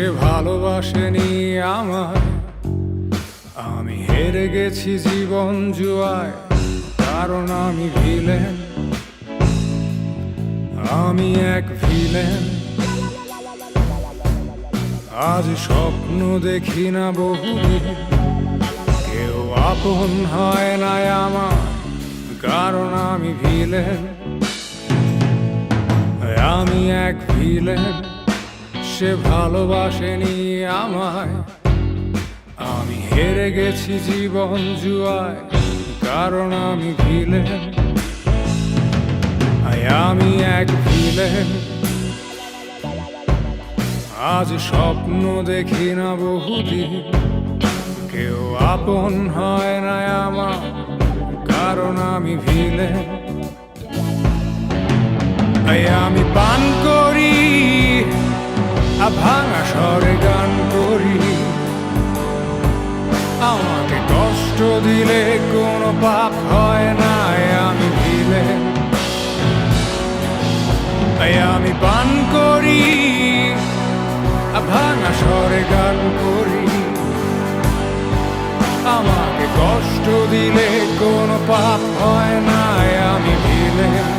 সে ভালোবাসেনি আমায়। আমি হেরে গেছি জীবন জুয়ায়, কারণ আমি ভিলেন। আমি এক ভিলেন। আজ স্বপ্ন দেখি না বহুদিন কেউ আপন হয় না আমার কারণ আমি ভিলেন। আমি এক ভিলেন। সে ভালোবাসেনি আমায়। আমি হেরে গেছি জীবন জুয়ায়, কারণ আমি ভিলেন আমি এক ভিলে। আজ স্বপ্ন দেখি না বহুদিন। কেউ আপন হয় না আমার, কারণ আমি তাই আমি পান ভাঙা স্বরে গান করি। আমাকে কষ্ট দিলে কোনো পাপ হয় না আমি তাই আমি পান করি ভাঙা স্বরে গান করি। আমাকে কষ্ট দিলে কোনো পাপ হয় না আমি ভিলেন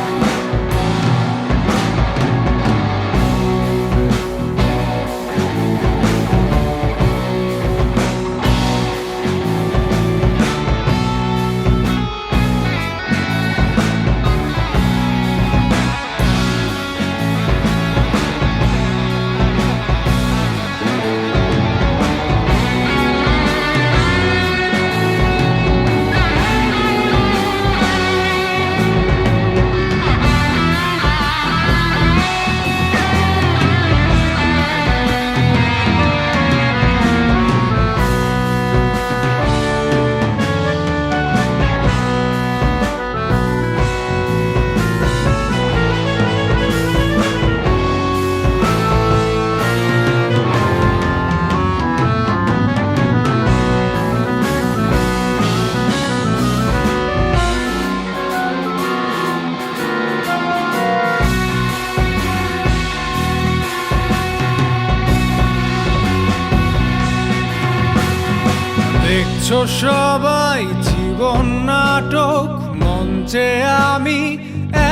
দেখছ সবাই, জীবন নাটক মঞ্চে আমি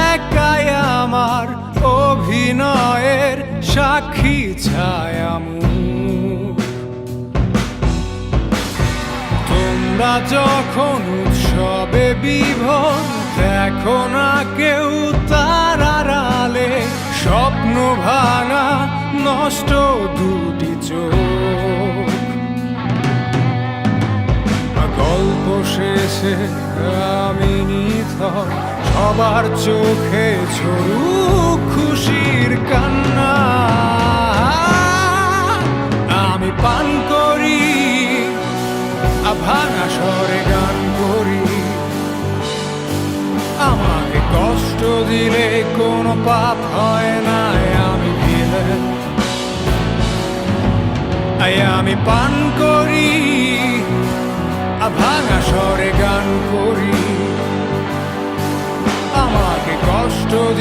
একাই আমার অভিনয়ের সাক্ষী ছায়ামু তোমরা যখন উৎসবে বিভোর, দেখো না কেউ তার আড়ালে, স্বপ্ন ভাঙা নষ্ট দুটি চোখ শেষে আমি নিথর সবার চোখে ঝরু খুশির কান্না।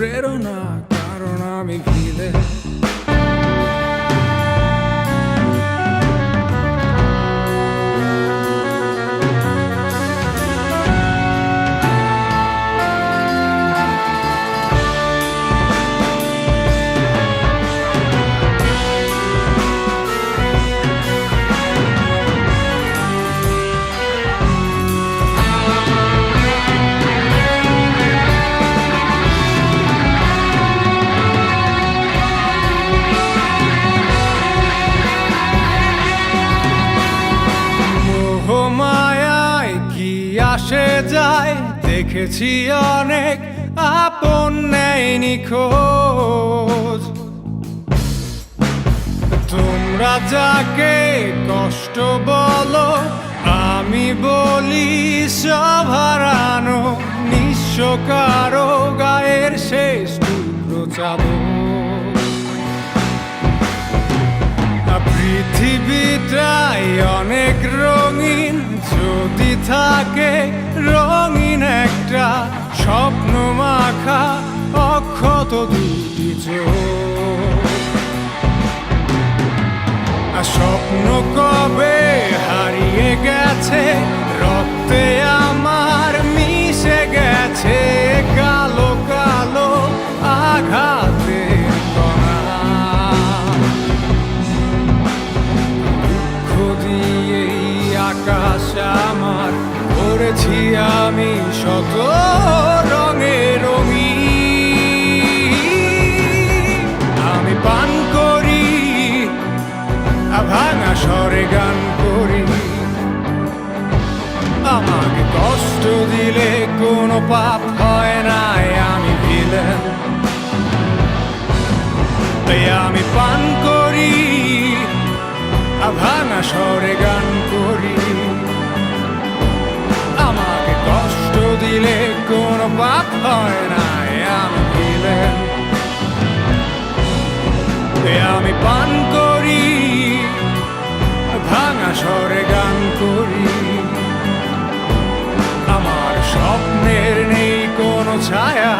অনুপ্রেরণা কারণ আমি ভিলে মোহমায়ায় যায়, দেখেছি অনেক আপন নেই নিখোঁজ। তোমরা যাকে কষ্ট বলো, আমি বলি সব হারানো নিঃস্ব কারও গায়ের শেষ টুকরো চাবো। পৃথিবীটাই অনেক রঙিন, যদি থাকে রঙিন একটা স্বপ্ন মাখা অক্ষত দুটি স্বপ্ন কবে হারিয়ে গেছে আমি শত রঙে রঙি আমি পান করি, ভাঙা স্বরে গান করি। আমাকে কষ্ট দিলে কোনো পাপ হয় না আমি ভিলেন। আমি পান করি, ভাঙা স্বরে গান কোনো পাপ হয় না আমি ভিলেন তাই আমি পান করি, ভাঙা স্বরে গান করি। আমার স্বপ্নের নেই কোনো ছায়া